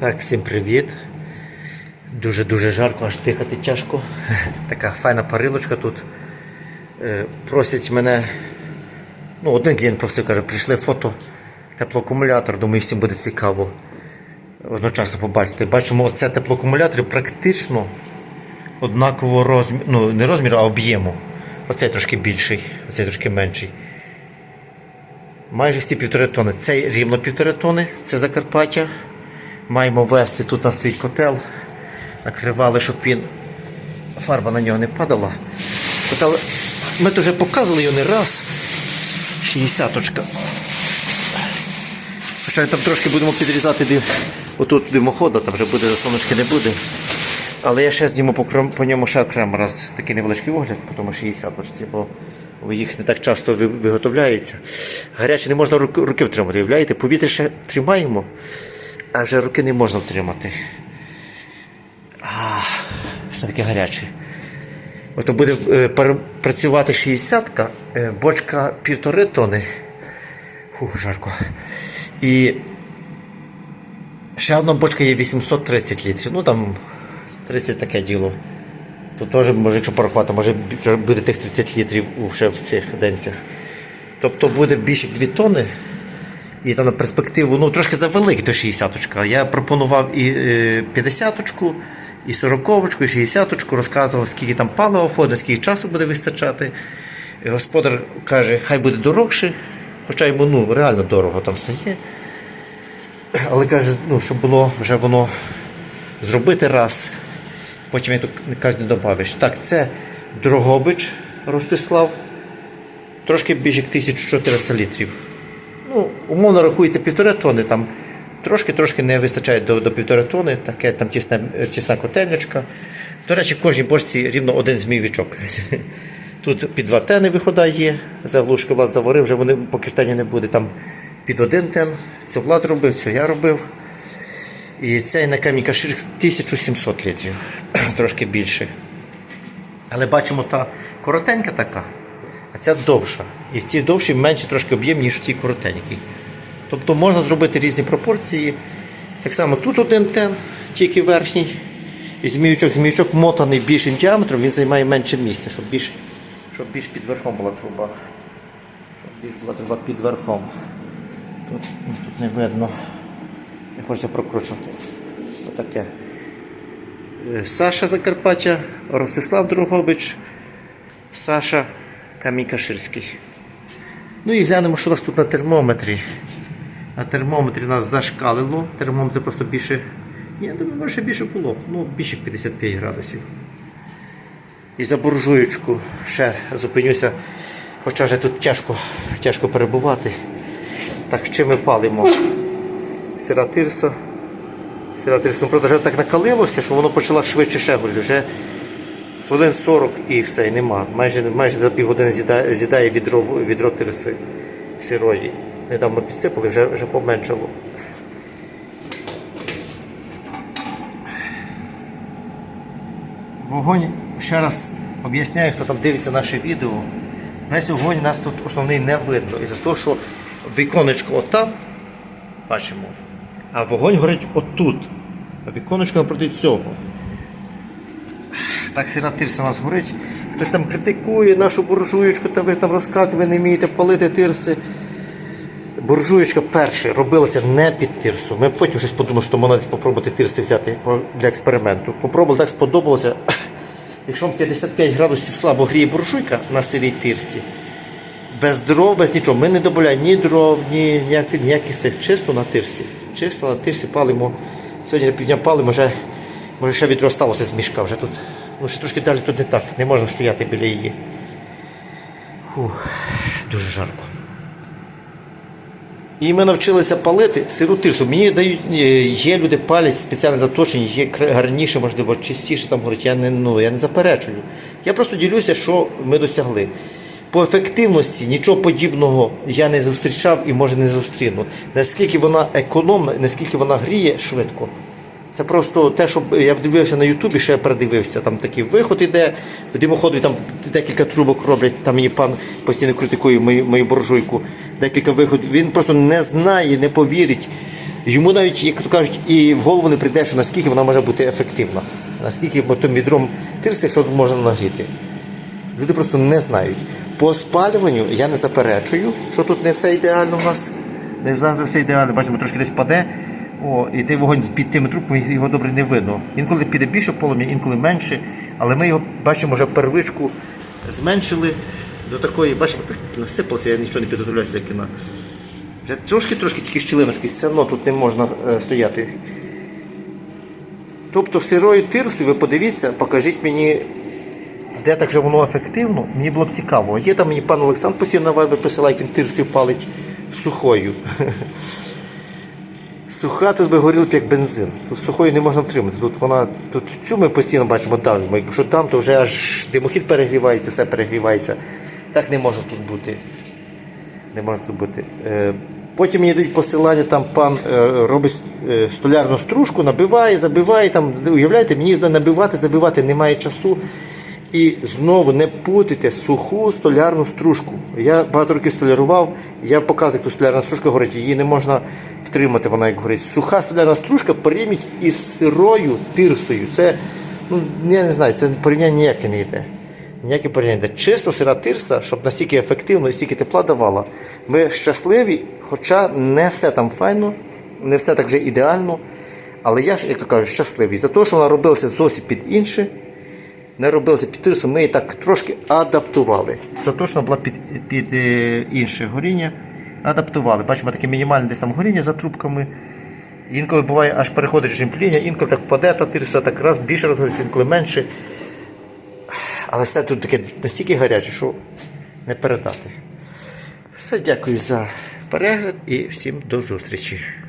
Так, всім привіт. Дуже-дуже жарко, аж дихати тяжко. Така файна парилочка тут. Е, Просять мене. Ну, один клієнт просив, каже, прийшли фото, теплоакумулятор, думаю, всім буде цікаво одночасно побачити. Бачимо, оце теплоакумулятори практично однакового розміру, ну не розміру, а об'єму. Оцей трошки більший, оцей трошки менший. Майже всі півтори тони. Цей рівно півтори тони, це Закарпаття. Маємо вести, тут у нас стоїть котел. Накривали, щоб він фарба на нього не падала. Котел, ми то вже показували його не раз. 60-очка. Хоча там трошки будемо підрізати дим. Отут димохода, там вже буде заслоночки не буде. Але я ще зніму по, по ньому ще окремо раз такий невеличкий огляд, тому 60 очці, бо їх не так часто виготовляється. Гаряче не можна руки втримати, уявляєте? Повітря ще тримаємо, а вже руки не можна втримати. А, все таки гаряче. Ото буде е, працювати 60-ка, е, бочка півтори тони. Фух, жарко. І ще одна бочка є 830 літрів. Ну там 30 таке діло. То теж, може, якщо порахувати, може буде тих 30 літрів вже в цих денцях. Тобто буде більше 2 тони. І там на перспективу, ну трошки завеликий то 60-очка. Я пропонував і е, 50-очку, і 40-очку, і 60-очку, розказував, скільки там палива входить, скільки часу буде вистачати. І господар каже, хай буде дорогше, хоча йому ну, реально дорого там стає. Але каже, ну, щоб було вже воно зробити раз, потім я тут каже, не добавиш. Так, це Дрогобич Ростислав, трошки більше 1400 літрів. Ну, умовно рахується півтори тони, там трошки-трошки не вистачає до, до півтори тони, таке там тісна, тісна котельничка. До речі, в кожній бочці рівно один змійвичок. Тут під два тени вихода є, заглушки Влад заварив, вже вони по кишені не буде. Там під один тен. Це Влад робив, це я робив. І цей на камінь кашир 1700 літрів, трошки більше. Але бачимо, та коротенька така, а ця довша. І в цій довшій менше трошки об'єм, ніж в тій коротенькій. Тобто можна зробити різні пропорції. Так само тут один тен, тільки верхній. І зміючок, зміючок мотаний більшим діаметром, він займає менше місця, щоб більш, щоб більш під верхом була труба. Щоб більш була труба під верхом. Тут, ну, тут не видно. Не хочеться прокручувати. Отаке. Е, Саша Закарпаття, Ростислав Другобич, Саша Камінь Каширський. Ну і глянемо, що у нас тут на термометрі. На термометрі нас зашкалило. Термометр просто більше. Я думаю, може більше було. Ну, більше 55 градусів. І за буржуєчку ще зупинюся. Хоча вже тут тяжко, тяжко перебувати. Так, чим ми палимо? Сира тирса. Сира тирса. Ну, правда, вже так накалилося, що воно почало швидше ще. Вже хвилин 40 і все, нема. Майже, майже за півгодини з'їдає, з'їдає відро, відро тирси сирої. Недавно підсипали, вже, вже поменшало. Вогонь, ще раз об'ясняю, хто там дивиться наше відео. Весь вогонь нас тут основний не видно. І за те, що віконечко отам, бачимо, а вогонь горить отут. А віконечко напроти цього. Так тирса нас горить. Хтось там критикує нашу буржуєчку, та ви там розказуєте, ви не вмієте палити тирси. Буржуєчка перше робилася не під тирсу. Ми потім щось подумали, що можна спробувати тирси взяти для експерименту. Попробували, так сподобалося. Якщо вам 55 градусів слабо гріє буржуйка на сирій тирсі, без дров, без нічого. Ми не додаємо ні дров, ні ніяких, ніяких цих. Чисто на тирсі. Чисто на тирсі палимо. Сьогодні півдня палимо, вже, може ще відро сталося з мішка. Вже тут, ну ще трошки далі тут не так, не можна стояти біля її. Фух, дуже жарко. І ми навчилися палити сиру тирсу. Мені дають, е, є люди палять спеціально заточені, є гарніше, можливо, чистіше там говорять. Я не, ну, я не заперечую. Я просто ділюся, що ми досягли. По ефективності нічого подібного я не зустрічав і може не зустріну. Наскільки вона економна, наскільки вона гріє швидко. Це просто те, що я дивився на Ютубі, я передивився. Там такий виход іде, в димоході там декілька трубок роблять. Там мені пан постійно критикує мою, мою буржуйку. Декілька виходів. Він просто не знає, не повірить. Йому навіть, як то кажуть, і в голову не прийде, що наскільки вона може бути ефективна, наскільки тим відром тирси, що можна нагріти. Люди просто не знають. По спалюванню я не заперечую, що тут не все ідеально в нас. Не завжди все ідеально, бачимо, трошки десь паде. О, і той вогонь під тими трубками його добре не видно. Інколи піде більше полум'я, інколи менше. Але ми його бачимо вже первичку зменшили до такої, бачимо, так насипалося, я нічого не підготовляюся для кіна. Вже Трошки-трошки тільки щілиночки, все одно тут не можна е, стояти. Тобто сирою тирсою, ви подивіться, покажіть мені, де так же воно ефективно, мені було б цікаво. Є там мені пан Олександр постійно на вайбер присилає, як він тирсою палить сухою. Суха тут би горіла б як бензин. Тут сухою не можна втримати. Тут вона, тут цю ми постійно бачимо давимо. Якщо там, то вже аж димохід перегрівається, все перегрівається. Так не може тут бути. Не може тут бути. Е, Потім мені йдуть посилання, там пан е, робить е, столярну стружку, набиває, забиває. Там, уявляєте, мені набивати, забивати немає часу. І знову не путайте суху столярну стружку. Я багато років столярував, я показую, як тут столярна стружка горить, її не можна втримати, вона як горить. Суха столярна стружка порівнюють із сирою тирсою. Це, ну, я не знаю, це порівняння ніяке не йде. Ніяке порівняння. не йде. Чисто сира тирса, щоб настільки ефективно і стільки тепла давала. Ми щасливі, хоча не все там файно, не все так вже ідеально. Але я ж, як то кажу, щасливий. За те, що вона робилася зовсім під інше не робилася під тирсу, ми її так трошки адаптували. Це точно була під, під е, інше горіння. Адаптували. Бачимо таке мінімальне десь там горіння за трубками. Інколи буває аж переходить режим тління, інколи так паде та тирса, так раз більше розгориться, інколи менше. Але все тут таке настільки гаряче, що не передати. Все, дякую за перегляд і всім до зустрічі.